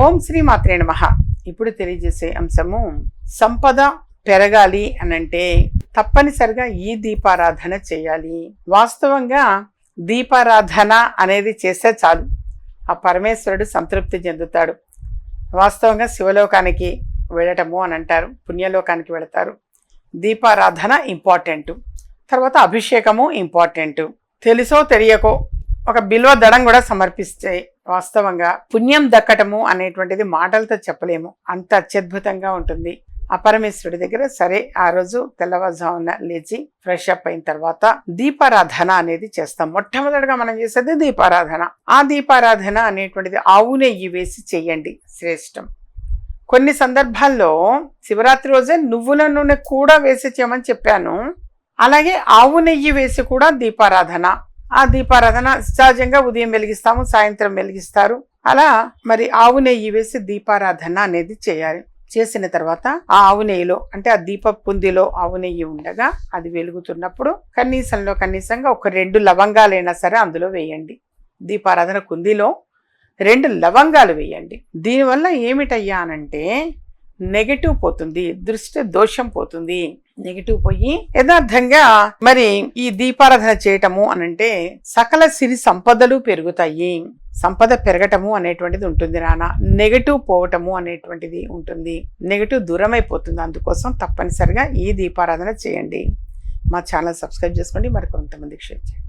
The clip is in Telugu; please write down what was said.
ఓం శ్రీ మాత్రే నమ. ఇప్పుడు తెలియజేసే అంశము సంపద పెరగాలి అనంటే తప్పనిసరిగా ఈ దీపారాధన చేయాలి. వాస్తవంగా దీపారాధన అనేది చేస్తే చాలు. ఆ పరమేశ్వరుడు సంతృప్తి చెందుతాడు. వాస్తవంగా శివలోకానికి వెళ్ళటము అని అంటారు పుణ్యలోకానికి వెళతారు. దీపారాధన ఇంపార్టెంట్ తర్వాత అభిషేకము ఇంపార్టెంట్ తెలుసో తెలియకో ఒక బిల్వ దడం కూడా సమర్పిస్తే వాస్తవంగా పుణ్యం దక్కటము అనేటువంటిది మాటలతో చెప్పలేము. అంత అత్యద్భుతంగా ఉంటుంది. ఆ పరమేశ్వరుడి దగ్గర సరే ఆ రోజు తెల్లవారుజామున లేచి ఫ్రెష్ అప్ అయిన తర్వాత దీపారాధన అనేది చేస్తాం. మొట్టమొదటిగా మనం చేసేది దీపారాధన. ఆ దీపారాధన అనేటువంటిది ఆవు నెయ్యి వేసి చేయండి శ్రేష్టం. కొన్ని సందర్భాల్లో శివరాత్రి రోజే నువ్వుల నూనె కూడా వేసి చేయమని చెప్పాను. అలాగే ఆవు నెయ్యి వేసి కూడా దీపారాధన. ఆ దీపారాధన సహజంగా ఉదయం వెలిగిస్తాము సాయంత్రం వెలిగిస్తారు. అలా మరి ఆవు నెయ్యి వేసి దీపారాధన అనేది చేయాలి. చేసిన తర్వాత ఆ ఆవు నెయ్యిలో అంటే ఆ దీప పుందిలో ఆవు నెయ్యి ఉండగా అది వెలుగుతున్నప్పుడు కనీసంలో కనీసంగా ఒక రెండు లవంగాలైనా సరే అందులో వేయండి. దీపారాధన కుందిలో రెండు లవంగాలు వేయండి. దీనివల్ల ఏమిటయ్యా అనంటే నెగటివ్ పోతుంది దృష్టి దోషం పోతుంది. నెగిటివ్ పోయి యథార్థంగా మరి ఈ దీపారాధన చేయటము అనంటే సకల సిరి సంపదలు పెరుగుతాయి. సంపద పెరగటము అనేటువంటిది ఉంటుంది నాన్న. నెగటివ్ పోవటము అనేటువంటిది ఉంటుంది. నెగటివ్ దూరం అయిపోతుంది అందుకోసం తప్పనిసరిగా ఈ దీపారాధన చేయండి. మా ఛానల్ సబ్స్క్రైబ్ చేసుకోండి. మరి కొంతమందికి షేర్ చేయండి.